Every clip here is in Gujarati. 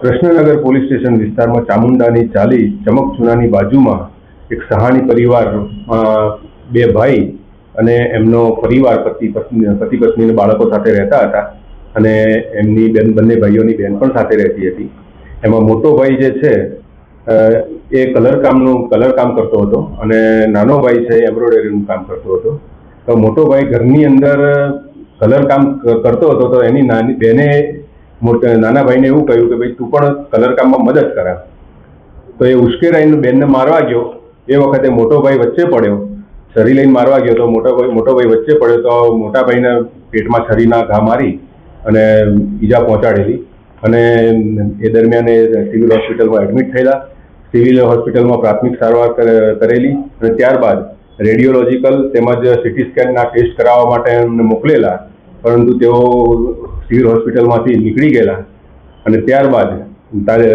કૃષ્ણનગર પોલીસ સ્ટેશન વિસ્તારમાં ચામુંડાની ચાલી ચમક ચૂનાની બાજુમાં એક સહાણી પરિવાર બે ભાઈ અને એમનો પરિવાર પતિ, પત્ની પતિ પત્ની બાળકો સાથે રહેતા હતા અને એમની બેન, બંને ભાઈઓની બેન પણ સાથે રહેતી હતી. એમાં મોટો ભાઈ જે છે એ કલર કામનું, કલર કામ કરતો હતો અને નાનો ભાઈ છે, એમ્બ્રોઇડરીનું કામ કરતો હતો. તો મોટો ભાઈ ઘરની અંદર કલર કામ કરતો હતો, તો એની નાની, બેને નાના ભાઈને એવું કહ્યું કે, ભાઈ, તું પણ કલર કામમાં મદદ કરા. તો એ ઉશ્કેરાઈને બેનને મારવા ગયો. એ વખતે મોટો ભાઈ વચ્ચે પડ્યો. છરી લઈને મારવા ગયો. તો મોટો ભાઈ મોટો ભાઈ વચ્ચે પડ્યો તો મોટા ભાઈને પેટમાં છરીના ઘા મારી અને ઈજા પહોંચાડેલી. અને એ દરમિયાન એ સિવિલ હોસ્પિટલમાં એડમિટ થયેલા. સિવિલ હોસ્પિટલમાં પ્રાથમિક સારવાર કરેલી અને ત્યારબાદ રેડિયોલોજીકલ તેમજ સિટી સ્કેનના ટેસ્ટ કરાવવા માટે એમને મોકલેલા, પરંતુ તેઓ સિવિલ હોસ્પિટલમાંથી નીકળી ગયેલા. અને ત્યારબાદ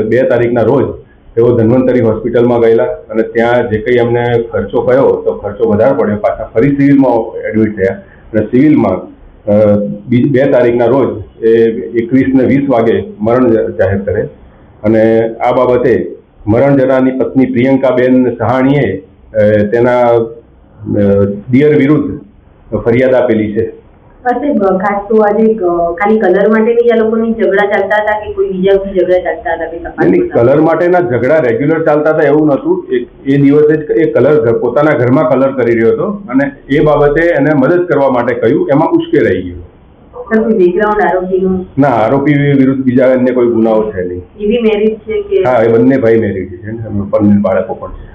બે તારીખના રોજ તેઓ ધન્વંતરી હોસ્પિટલમાં ગયેલા અને ત્યાં જે કંઈ એમને ખર્ચો કયો તો ખર્ચો વધારે પડ્યો. પાછા ફરી સિવિલમાં એડમિટ થયા. અને સિવિલમાં બે તારીખના રોજ એ એકવીસ ને વીસ વાગે મરણ જાહેર કરે. અને આ બાબતે મરણ જનારની પત્ની પ્રિયંકાબેન સહાણીએ તેના દિયર વિરુદ્ધ ફરિયાદ આપેલી છે. ખાસ તો આજે ખાલી કલર માટેની જ આ લોકોની ઝઘડા ચાલતા હતા કે કોઈ બીજા કોઈ ઝઘડા ચાલતા હતા કે? કલર માટેના ઝઘડા રેગ્યુલર ચાલતા હતા એવું નહોતું. એ દિવસે જ એ કલર પોતાના ઘરમાં કલર કરી રહ્યો હતો અને એ બાબતે એને મદદ કરવા માટે કહ્યું એમાં ઉશ્કેરાઈ ગયું. ના આરોપી વિરુદ્ધ બીજા અન્ય કોઈ ગુનાઓ છે નહીં. એવી મેરિજ છે કે? હા એ બંને ભાઈ મેરીડ છે બંને બાળકો પણ છે.